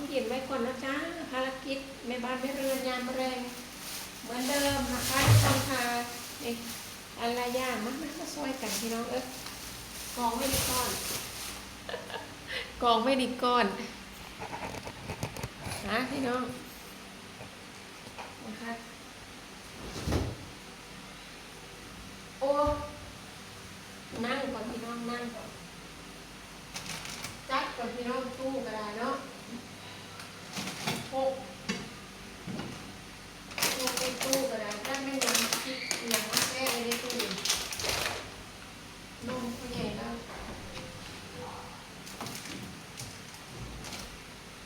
ตู้เย็นไว้ก่อนนะจ้าภารกิจแม่บ้านแม่เรือนยามแรงเหมือนเดิมนะคะต้องพาเอกอะไรย่างมามามาซอยกันพี่น้องเอ๊ะกองไม่ดีก้อน กองไม่ดีก้อนนะพี่น้องนะคะโอ้นั่งก่อนพี่น้องนั่งก่อนจัดก่อนพี่น้องตู้กระดาษเนาะหก ตู้ไปตู้ก็ได้ถ้าไม่นำคิดอย่างว่าแม่ไม่ได้ตู้นมเขาใหญ่แล้ว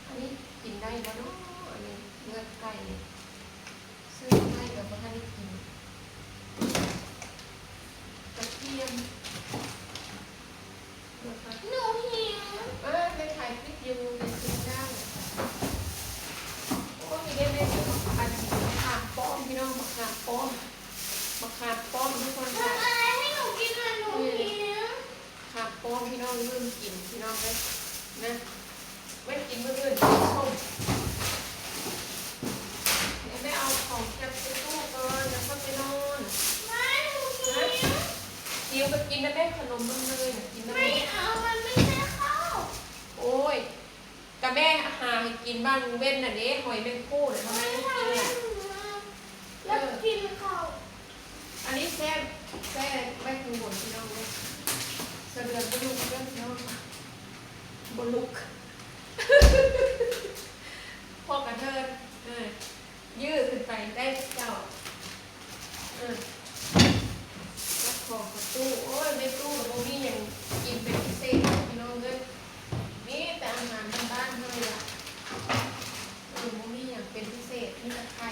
อันนี้กินได้ปะเนาะอันนี้เลือดไก่ซื้อมาให้กับพ่อท่านได้กินกระเทียมนะคะ หนูหิว เออไปถ่ายคลิปอยู่ในกินได้โอ้มีได้ไหมอันนี้มะขามป้อมพี่น้องมะขาม ป้อมมะขามป้อมทุกคนทำค่ะอะไรให้หนูกินหน่อยหนูหิวขามป้อมพี่น้องลืมกินพี่น้องเลยนะไม่กินมื้ออื่นกินส้มเดี๋ยวไม่เอาของเก็บไปตู้ก่อนแล้วก็ไปนอนไม่หนูหิวเดี๋ยวก็กินได้แม่ขนมมันเลยนะกินได้ไม่ไหมเอามันไม่ใช่ข้าวโอ้ยกับแม่หาให้กินบ้างเว้นน่ะเด้หอยแมงคู่น่ะทำไมไม่ไม่ทำกินให้อะหนูแล้ว กินข้าวอันนี้แซ่บแซ่บไม่คือหนพี่น้องเลยสะเดือนก็ลุกเรื่องพี่น้องบลุกพอกระเทินเออยืดขึ้นไปได้เจ้าเออแล้วของประตูโอ้ยในตู้กับโบมี่ยังกินเป็นพิเศษพี่น้องเลยนี่แต่อาหารบ้านๆเลยอะเออโบมี่อย่างเป็นพิเศษนี่จะไข่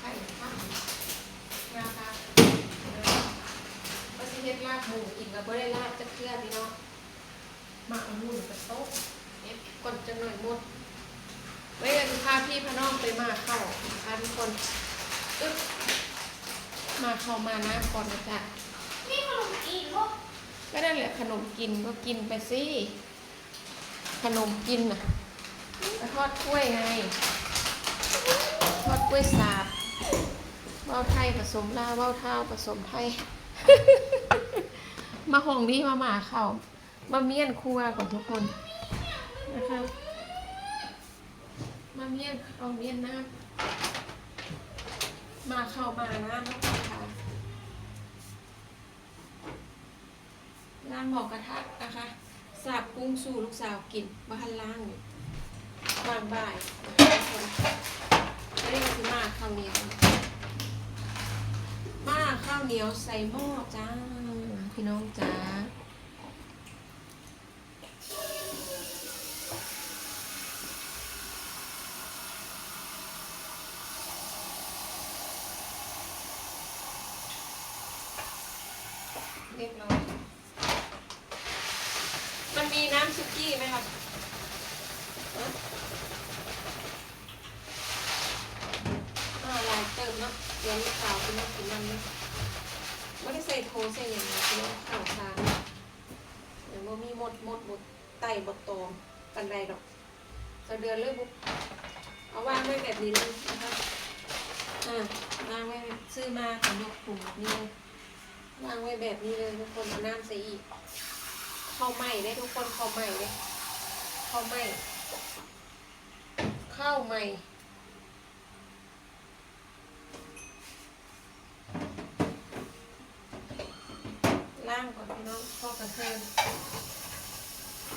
ไข่ข้าวนะคะเออก็สิเฮ็ดลาบหมูกินกับบ่ได้ลาบจะเคลือพี่น้องมาเอาหมูกับโต๊ะเอ็ดก่อนจะหน่อยหมด ไว้เลยพาพี่พาน้องไปมาเข้าพาทุกคนอึ๊บมาเข้ามานะก่อนนะจ๊ะนี่ขนมอีกลูกก็นั่นแหละขนมกินก็กินไปสิขนมกินน่ะไปทอดกล้วยไงทอดกล้วยสาบว่าวไทยผสมลาวว่าวเท้าผสมไทย มาห้องนี้มาหมาเข้ามาเมียนครัวของทุกคนนะครับมาเมียนเอาเมียนน้ำมาเข้ามาน้ำนะคะล้างหมอกระทะนะคะสาบกุ้งสู่ลูกสาวกินบ้านล่างอยู่บางบ่ายนะคะทุกคนอันนี้ก็คือมาข้าวเหนียว มาข้าวเหนียวใส่หม้อจ้า พี่น้องจ้าเรียบร้อย มันมีน้ำซุกี้ไหมคะอ่าลายเติมเนาะเดี๋ยวมีข่าวคุณน้องกินมันเนาะ ไม่ได้ใส่โทใส่อย่างนี้คุณน้อข่าวทานเดี๋ยวว่ามีหมดหมดหมดไต่บดตอมกันไรดอกจะเดือนเลยบุกเอาวางไว้แบบนี้เลยนะคะอ่าวางไว้ซื้อมาของยกถุงแบบนี้เลยวางไว้แบบนี้เลยทุกคนเอาน้ำใส่อีกข้าวไหม้ได้ทุกคนข้าวไหม้เลยข้าวไหม้ข้าวไหม้ ล่างก่อนพี่น้องพ่อกระเทียม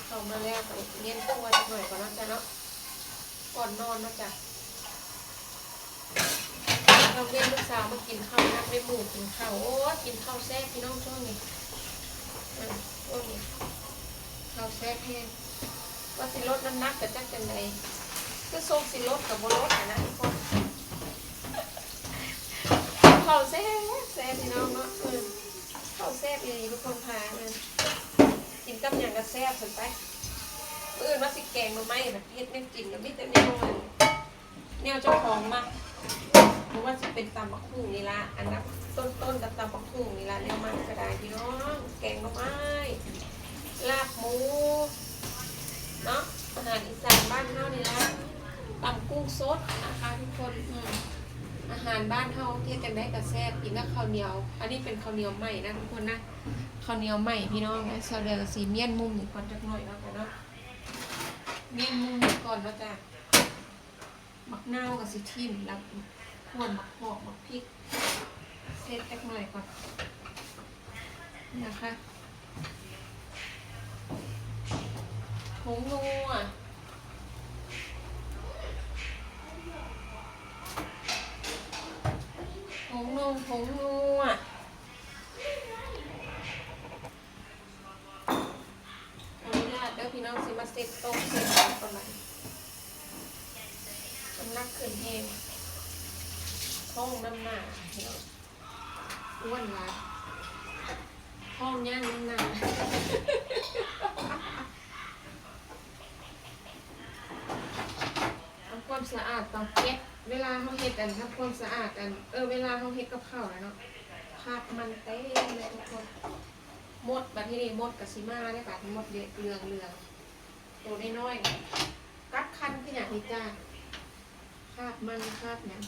เข้ามาแล้วก็เลี้ยนตัวหน่อยก่อนนะจ๊ะเนาะก่อนนอนนะจ๊ะเราเรียนลูกสาวมากินข้าวนะไม่หมูกินข้าวโอ้กินข้าวแซ่บพี่น้องช่วงนี้อะช่วงนี้ข้าวแซ่บแห้งว่าสิลดน้ำหนักกับจักจังใดคือทรงสิลดกับบลดอะนะทุกคนข้าวแซ่บแซ่บพี่น้องเนาะ เออข้าแซ่บเลยทุกคนพาเออกินกับอย่างกับแซ่บสุดไปเอื่นว่าสิแกงมาไหมแบบเฮ็ดแม่กินกับมิแต่แนวอันแนวเจ้าของมาหรือว่าจะเป็นตำบักหุ่งนี่ละอันนั้นต้นต้นๆกับตำบักหุ่งนี่ละเรียกมันก็ได้พี่น้องแกงหน่อไม้ลาบหมูเนาะอาหารอีสานบ้านเฮากุ้งสดนะคะทุกคนอืม อาหารบ้านเฮาเทศจังได้กับแซ่บกินกับข้าวเหนียว อันนี้เป็นข้าวเหนียวใหม่นะทุกคนนะข้าวเหนียวใหม่พี่น้องนะเสาเดือกับสีเมี่ยนมุมหนึ่งก่อนจักหน่อยแล้วกันเนาะเมี่ยนมุมหนึ่งก่อนแล้วจ้ะมักนาวกับสีทิมแล้วขวนมักหอกมักพริกเซตจักหน่อยก่อนนะคะผงนัว ผ งนมผงนัวขออนุญาตเดี๋ยวพี่น้องสิมาเซ็ตโต๊ะเซ็ตของก่อนไหนน้ำหนักขึ้นเองท้องน้ำหนาพี่น้องอ้วนลายท้องย่างน้ำหนาทำความสะอาดต้องเก็บ เวลาเขาเฮ็ดอันทำความสะอาดอัน เออ เวลาเขาเฮ็ดกับข้าวแล้วเนาะภาพมันเต็มเลยทุกคนมดบัดที่นี่มดกับซิมาได้บัดมดเลือเรืองเลืองตัวน้อยๆกัดคันที่อย่างนี้จ้าคาบมันคราบหยัง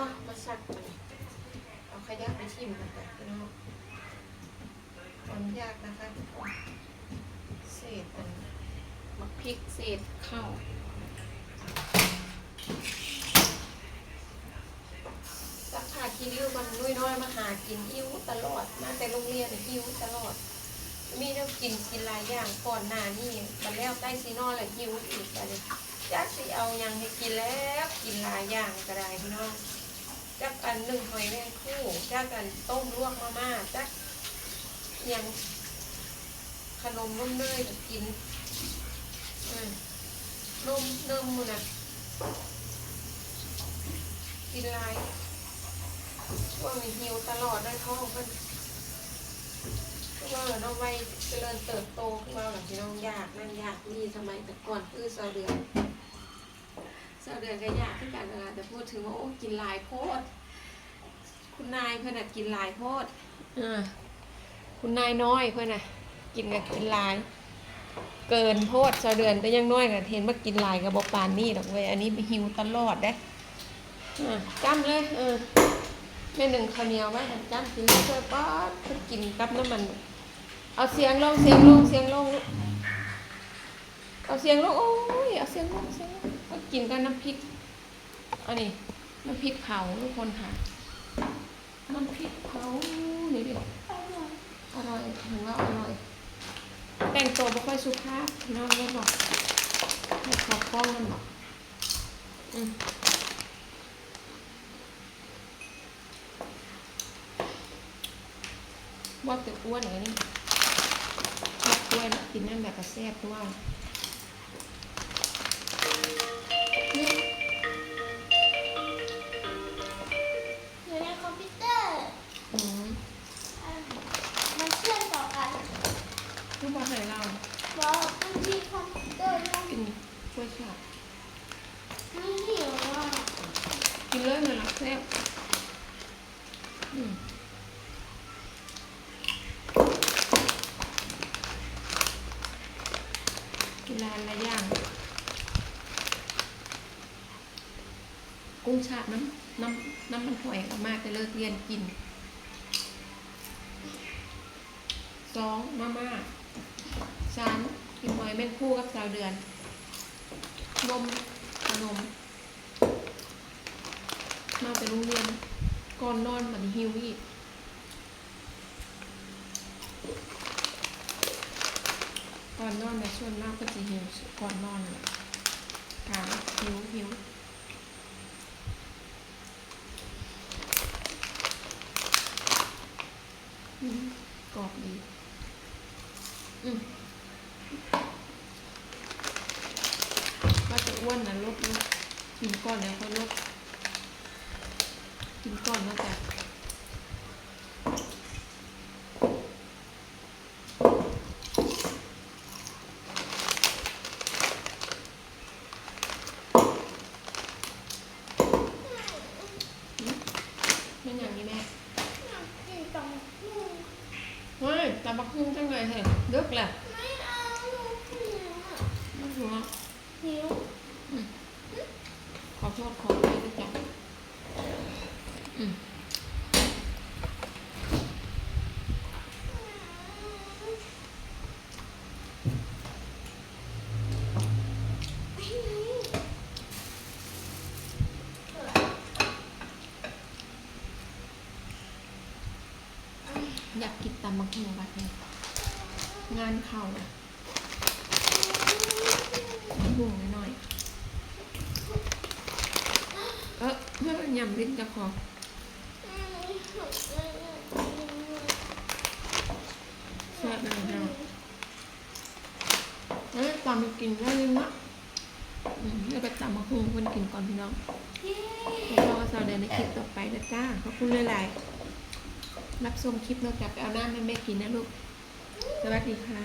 อะมาสักมันเอาขยะไป ชิมกันก่อนพี่น้องขออนุญาตนะคะทุกคนเศษอันมักพริกเศษข้าวสักขาคิริ้วมันน้อยมาหากินอิ่วตลอด มาแต่โรงเรียนอิ่วตลอด มีเรื่องกินกินหลายอย่างก่อนหน้านี่มันแล้วใต้ซีนอนแล้วหิวอีกไปเลยจักสิเอายังให้กินแล้ว กินหลายอย่างก็ได้พี่น้อง จักกันหนึ่งหอยแมงคู่จักกันต้มลวกมาม่าจักเพียงขนมนมเนยกินอืมนมเนมมันน่ะกินหลายช่วงนี้หิวตลอดได้ท้องมันคือว่าน้องวัยเจริญเติบโตคือว่าแบบที่น้องอยากนั่นอยากนี่สมัยแต่ก่อนคือสาเดือน สาวเดือนก็ยากที่กันนะแต่พูดถึงว่าโอ้กินหลายโพด คุณนายเพื่อนน่ะกินหลายโพดอ่าคุณนายน้อยเพื่อนน่ะ กินกับกินหลาย เกินโพดสาวเดือนแต่ยังน้อยกับเห็นว่ากินหลายกับบปานนี่ดอกเว้ยอันนี้หิวตลอดเด้อ่าจ้ำเลยเออแม่หนึ่งข้าวเหนียวไว้หันจ้ำกินเลยเพื่อป๊อดเพิ่นกินกับน้ำมัน เอาเสียงลงเสียงลงเสียงลงเอาเสียงลงโอ้ยเอาเสียงลงเสียงลง กินกับน้ำพริกอันนี้น้ำพริกเผาทุกคนค่ะ น้ำพริกเผานี่ดิอร่อยอร่อยถึงว่าอร่อย แต่งตัวไม่ค่อยสุภาพน้องเล่นบอกให้ขอบกล้องมันบอกอืมว่าแต่อ้วนเลยนี่ชอบอ้วนกินนั่นแบบกระแซบด้วย ลูกบอลไหนเราบอกมันมีคอมพิวเตอร์ด้วยกินช่วยชาไม่หิวอะกินเลยมันรักแซ่บอืมกินหลายหลายอย่าง กุ้งชาบน้ำน้ำน้ำมันหอยออกมาแต่เลิกเรียนกินสองมาม่า สามกินหอยแมงคู่กับสาวเดือนนมขนม มาแต่โรงเรียนก่อนนอนเหมันหิวอีกก่อนนอนแต่ะส่วนมากก็จะหิวก่อนนอนเลยถามหิวหิวอืมกรอบดีอืม อ้วนนะ ลดลดกินก่อนแล้วค่อยลดกินก่อนนะจ๊ะเป็นอย่างนี้แม่อยากกินตังหูเฮ้ยตาบักหุ่งจังเลยเฮ้ยเลิกแหละไม่เอาหนูหิวอะไม่หัว หิวขอโทษขอไปด้วยจ้ะอยากกินตำบักหุ่งบัดนี้งานเข่าอะหุ่งหน่อยๆเออเพื่อ ยำลิ้นจะคอแซ่บเลยนะเอ้ยตำไปกินได้เลยนะเดี๋ยวไปตำบักหุ่งคนกินก่อนพี่น้องแล้วก็สาวเดนในคลิปต่อไปนะจ้าขอบคุณหลายๆรับชมคลิปแล้วกลับไปเอาน้ำให้แม่กินนะลูก สวัสดีค่ะ